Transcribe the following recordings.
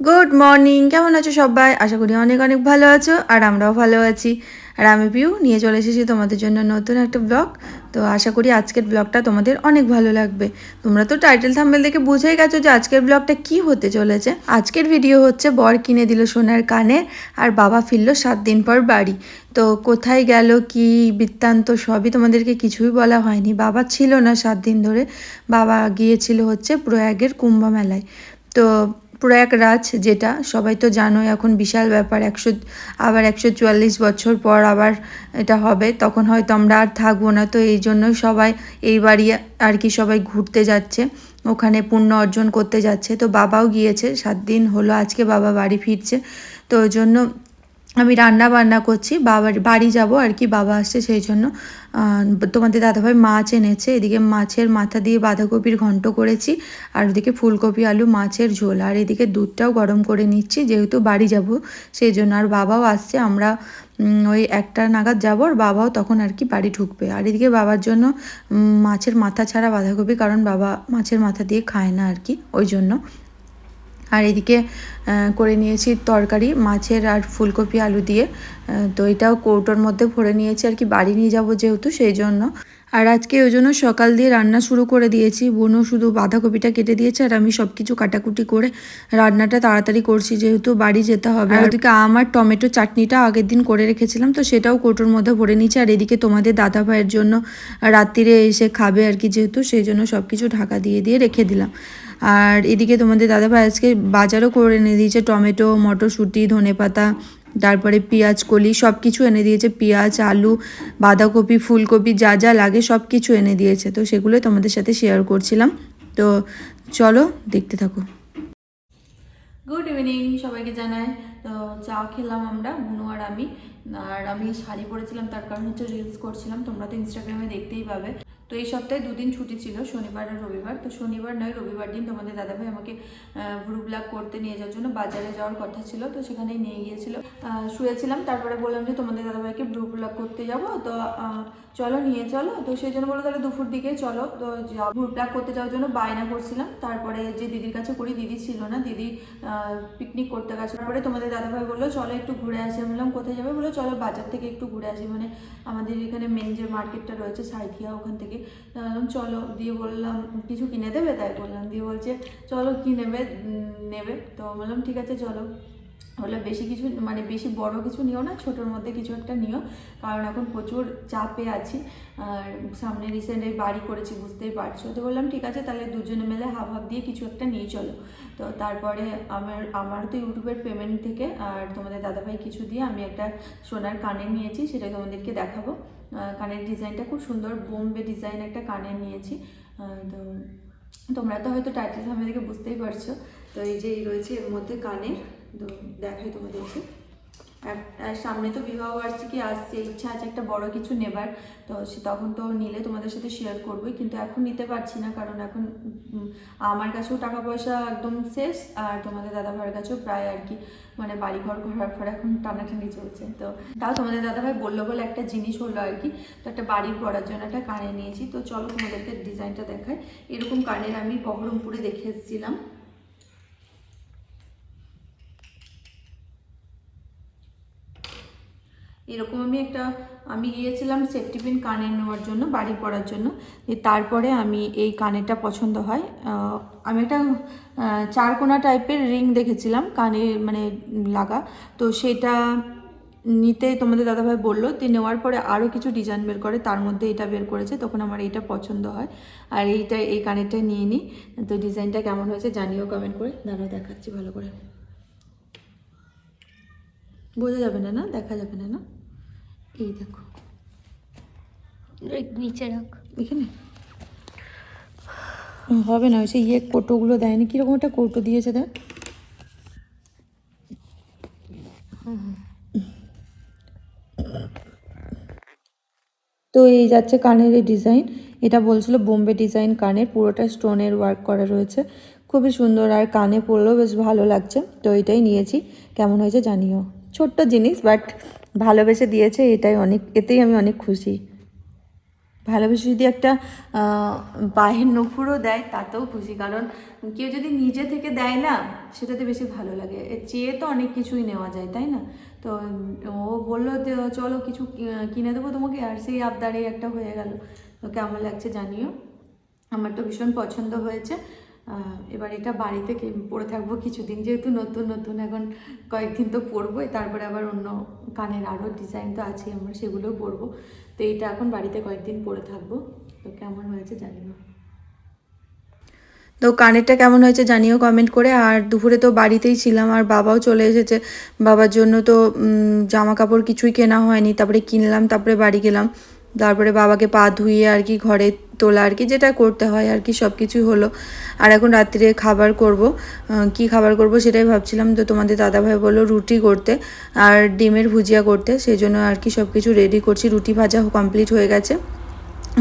Good morning কেমন আছো সবাই? আশা করি অনেক অনেক ভালো আছো, আর আমরাও ভালো আছি। আর আমি পিউ, নিয়ে চলে এসেছি তোমাদের জন্য নতুন একটা ব্লগ তো আশা করি আজকের ব্লগটা তোমাদের অনেক ভালো লাগবে। তোমরা তো টাইটেল থাম্বেল দেখে বুঝেই গেছো যে আজকের ব্লগটা কি হতে চলেছে। আজকের ভিডিও হচ্ছে, বর কিনে দিল সোনার কানে, আর বাবা ফিরলো সাত দিন পর বাড়ি। তো কোথায় গেল, কি বৃত্তান্ত, সবই তোমাদেরকে কিছুই বলা হয়নি। বাবা ছিল না সাত দিন ধরে, বাবা গিয়েছিল হচ্ছে প্রয়াগের কুম্ভ মেলায়। তো প্রয়াগরাজ যেটা, সবাই তো জানো এখন বিশাল ব্যাপার, একশো, আবার একশো চুয়াল্লিশ বছর পর আবার এটা হবে, তখন হয়তো আমরা আর থাকব না, তো এই জন্যই সবাই এই বাড়ি আর কি সবাই ঘুরতে যাচ্ছে, ওখানে পুণ্য অর্জন করতে যাচ্ছে, তো বাবাও গিয়েছে, সাত দিন হলো আজকে বাবা বাড়ি ফিরছে, তো ওই জন্য আমি রান্না বান্না করছি, বাবার বাড়ি যাব আর কি, বাবা আসছে সেই জন্য। তোমাদের দাদাভাই মাছ এনেছে, এদিকে মাছের মাথা দিয়ে বাঁধাকপির ঘন্ট করেছি, আর ওদিকে ফুলকপি, আলু, মাছের ঝোল, আর এদিকে দুধটাও গরম করে নিচ্ছি, যেহেতু বাড়ি যাব সেই জন্য। আর বাবাও আসছে, আমরা ওই একটা নাগাদ যাব, আর বাবাও তখন আর কি বাড়ি ঢুকবে। আর এদিকে বাবার জন্য মাছের মাথা ছাড়া বাঁধাকপি, কারণ বাবা মাছের মাথা দিয়ে খায় না আর কি, ওই জন্য। আর এদিকে করে নিয়েছি তরকারি, মাছের আর ফুলকপি, আলু দিয়ে। তো এটাও কৌটোর মধ্যে ভরে নিয়েছি, আর কি বাড়ি নিয়ে যাব যেহেতু সেই জন্য। আর আজকে ওই জন্য সকাল দিয়ে রান্না শুরু করে দিয়েছি। বোনও শুধু বাঁধাকপিটা কেটে দিয়েছে, আর আমি সব কিছু কাটাকুটি করে রান্নাটা তাড়াতাড়ি করছি, যেহেতু বাড়ি যেতে হবে। ওদিকে আমার টমেটো চাটনিটা আগের দিন করে রেখেছিলাম, তো সেটাও কৌটোর মধ্যে ভরে নিয়েছি। আর এদিকে তোমাদের দাদা ভাইয়ের জন্য রাত্রিরে এসে খাবে আর কি, যেহেতু সেই জন্য সব কিছু ঢাকা দিয়ে দিয়ে রেখে দিলাম। আর এদিকে তোমাদের দাদাভাই আজকে বাজারও করে এনে দিয়েছে, টমেটো, মটরশুঁটি, ধনেপাতা, তারপরে পেঁয়াজ, কলি সব কিছু এনে দিয়েছে। পেঁয়াজ, আলু, বাঁধাকপি, ফুলকপি, যা যা লাগে সব কিছু এনে দিয়েছে। তো সেগুলোই তোমাদের সাথে শেয়ার করছিলাম। তো চলো দেখতে থাকো। গুড ইভিনিং সবাইকে জানাই। তো চা খেলাম আমরা, বুনু আর আমি। আর আমি শাড়ি পরেছিলাম, তার কারণ হচ্ছে রিলস করছিলাম। তোমরা তো ইনস্টাগ্রামে দেখতেই পাবে। তো এই সপ্তাহে দুদিন ছুটি ছিল, শনিবার আর রবিবার। তো শনিবার নয়, রবিবার দিন তোমাদের দাদাভাই আমাকে ভ্রু ব্লাক করতে নিয়ে যাওয়ার জন্য বাজারে যাওয়ার কথা ছিল, তো সেখানেই নিয়ে গিয়েছিল। শুয়েছিলাম, তারপরে বললাম যে তোমাদের দাদাভাইকে ভ্রু ব্লাক করতে যাব, তো চলো নিয়ে চলো। তো সেই জন্য বলো তাহলে দুপুর দিকে চলো। তো ভ্রু প্লাক করতে যাওয়ার জন্য বায়না করছিলাম। তারপরে যে দিদির কাছে করি দিদি ছিল না, দিদি পিকনিক করতে গেছে। তারপরে তোমাদের দাদাভাই বলল, চলো একটু ঘুরে আসি। আমি বললাম, কোথায় যাবে? বলো চলো বাজার থেকে একটু ঘুরে আসি। মানে আমাদের এখানে মেন যে মার্কেটটা রয়েছে, সাইথিয়া, ওখান থেকে। বললাম, চলো। দিয়ে বললাম, কিছু কিনে দেবে? তাই বললাম, দিয়ে বলছে, চলো, কি নেবে? নেবে। তো বললাম, ঠিক আছে, চলো। হলে বেশি কিছু মানে বেশি বড় কিছু নিও না, ছোটোর মধ্যে কিছু একটা নিও। কারণ এখন প্রচুর চাপে আছি। আর সামনে রিসেন্ট এই বাড়ি করেছি, বুঝতেই পারছ। তো বললাম, ঠিক আছে, তাহলে দুজনে মিলে হাফ হাফ দিয়ে কিছু একটা নিয়ে চলো। তো তারপরে আমার আমার তো ইউটিউবের পেমেন্ট থেকে, আর তোমাদের দাদাভাই কিছু দিয়ে আমি একটা সোনার কানের নিয়েছি, সেটা তোমাদেরকে দেখাবো। কানের ডিজাইনটা খুব সুন্দর, বোম্বে ডিজাইন একটা কানের নিয়েছি। তো তোমরা তো হয়তো টাইটেল সামনে দেখে বুঝতেই পারছ। তো এই যে, এই রয়েছে এর মধ্যে কানের। তো দেখাই তোমাদেরকে। আর সামনে তো বিবাহ বার্ষিকী আসছে, ইচ্ছা আছে একটা বড় কিছু নেবার। তো সে তখন তো নিলে তোমাদের সাথে শেয়ার করবোই, কিন্তু এখন নিতে পারছি না, কারণ এখন আমার কাছেও টাকা পয়সা একদম শেষ, আর তোমাদের দাদা ভাইয়ের কাছেও প্রায় আর কি মানে বাড়ি ঘর ঘোরার পর এখন টানাটানি চলছে। তো তাও তোমাদের দাদাভাই বলল বলে একটা জিনিস হলো আর কি, তো একটা বাড়ির পড়ার জন্য একটা কানে নিয়েছি। তো চলো তোমাদেরকে ডিজাইনটা দেখায় এরকম কানের আমি বহরমপুরে দেখে এসেছিলাম। এরকম আমি একটা, আমি গিয়েছিলাম সেফটি পিন কানের নেওয়ার জন্য, বাড়ি পড়ার জন্য। তারপরে আমি এই কানেরটা পছন্দ হয়। আমি একটা চারকোনা টাইপের রিং দেখেছিলাম, কানে মানে লাগা। তো সেটা নিতে তোমাদের দাদাভাই বলল তো নেওয়ার পরে আরও কিছু ডিজাইন বের করে, তার মধ্যে এটা বের করেছে, তখন আমার এইটা পছন্দ হয়। আর এইটা, এই কানেরটা নিয়ে নিই তো ডিজাইনটা কেমন হয়েছে জানিও কমেন্ট করে। দাঁড়াও, দেখাচ্ছি ভালো করে। বোঝা যাবে না না? দেখা যাবে না না? এই দেখো। নিচে রাখ। এখানে? হবে না ওই সেই ইয়ে কৌটোগুলো দেয়নি। কীরকম একটা কৌটো দিয়েছে দেখ। তো এই যাচ্ছে কানের এই ডিজাইন। এটা বলছিল বোম্বে ডিজাইন কানের পুরোটা স্টোনের ওয়ার্ক করা রয়েছে। খুবই সুন্দর আর কানে পরলেও বেশ ভালো লাগছে। তো এটাই নিয়েছি। কেমন হয়েছে জানিও। ছোট্ট জিনিস বাট ভালোবেসে দিয়েছে, এটাই অনেক, এতেই আমি অনেক খুশি। ভালোবেসে যদি একটা পায়ের নফুরও দেয়, তাতেও খুশি। কারণ কেউ যদি নিজে থেকে দেয় না, সেটাতে বেশি ভালো লাগে। চেয়ে তো অনেক কিছুই নেওয়া যায়, তাই না? তো ও বলল যে, চলো কিছু কিনে দেবো তোমাকে। আর সেই আবদারে একটা হয়ে গেল। তো কেমন লাগছে জানিও? আমার তো ভীষণ পছন্দ হয়েছে। এবার এটা বাড়িতে পরে থাকব কিছুদিন যেহেতু নতুন নতুন এখন কয়েকদিন তো পরবোই তারপরে আবার অন্য কানের আরও ডিজাইন তো আছে আমার, সেগুলোও পরবো তো এটা এখন বাড়িতে কয়েকদিন পরে থাকব। তো কেমন হয়েছে জানি না। তো কানেরটা কেমন হয়েছে জানিও কমেন্ট করে। আর দুপুরে তো বাড়িতেই ছিলাম, আর বাবাও চলে এসেছে। বাবার জন্য তো জামা কাপড় কিছুই কেনা হয়নি। তারপরে কিনলাম, তারপরে বাড়ি গেলাম। তারপরে বাবাকে পা ধুয়ে আর কি ঘরে তোলা আর কি যেটা করতে হয় আর কি সব কিছুই হলো। আর এখন রাত্রিরে খাবার করব। কি খাবার করব সেটাই ভাবছিলাম। তো তোমাদের দাদাভাই বলল রুটি করতে আর ডিমের ভুজিয়া করতে। সেই জন্য আর কি সব কিছু রেডি করছি। রুটি ভাজা কমপ্লিট হয়ে গেছে।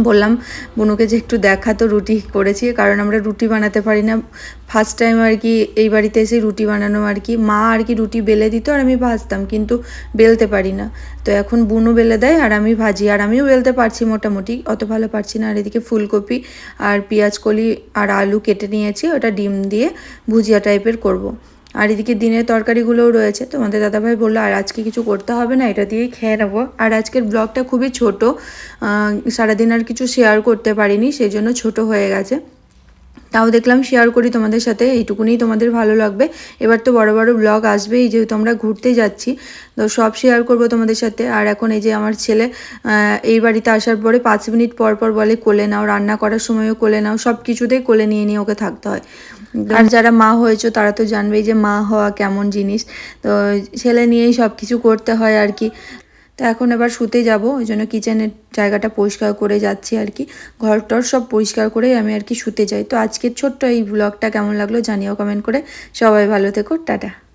বললাম, বুনুকে যে একটু দেখা তো রুটি করেছি, কারণ আমরা রুটি বানাতে পারি না। ফার্স্ট টাইম আর কি এই বাড়িতে এসে রুটি বানানো আর কি। মা আর কি রুটি বেলে দিত আর আমি ভাজতাম, কিন্তু বেলতে পারি না। তো এখন বুনু বেলে দেয় আর আমি ভাজি, আর আমিও বেলতে পারছি মোটামুটি, অত ভালো পারছি না। আর এদিকে ফুলকপি আর পেঁয়াজ কলি আর আলু কেটে নিয়েছি, ওটা ডিম দিয়ে ভুজিয়া টাইপের করব। আর এদিকে দিনের তরকারিগুলোও রয়েছে। তোমাদের দাদাভাই বলল, আর আজকে কিছু করতে হবে না, এটা দিয়েই খেয়ে নেব। আর আজকের ব্লগটা খুবই ছোট। সারাদিন আর কিছু শেয়ার করতে পারিনি সেই জন্য ছোট হয়ে গেছে। তাও দেখলাম শেয়ার করি তোমাদের সাথে, এইটুকুনি তোমাদের ভালো লাগবে। এবার তো বড় বড় ব্লগ আসবেই, যেহেতু আমরা ঘুরতে যাচ্ছি। তো সব শেয়ার করব তোমাদের সাথে। আর এখন এই যে আমার ছেলে এই বাড়িতে আসার পরে পাঁচ মিনিট পর পর বলে, কোলে নাও, রান্না করার সময়ও কোলে নাও। সব কিছুতেই কোলে নিয়ে নিয়ে ওকে থাকতে হয়। আর যারা মা হয়েছো, তারা তো জানবেই যে মা হওয়া কেমন জিনিস। তো ছেলে নিয়েই সব কিছু করতে হয় আর কি। তো এখন এবার শুতে যাব, ওই জন্য কিচেনের জায়গাটা পরিষ্কার করে যাচ্ছি আর কি। ঘর টর সব পরিষ্কার করেই আমি আর কি শুতে যাই। তো আজকের ছোট্ট এই ব্লগটা কেমন লাগল জানিও কমেন্ট করে। সবাই ভালো থেকো, টাটা।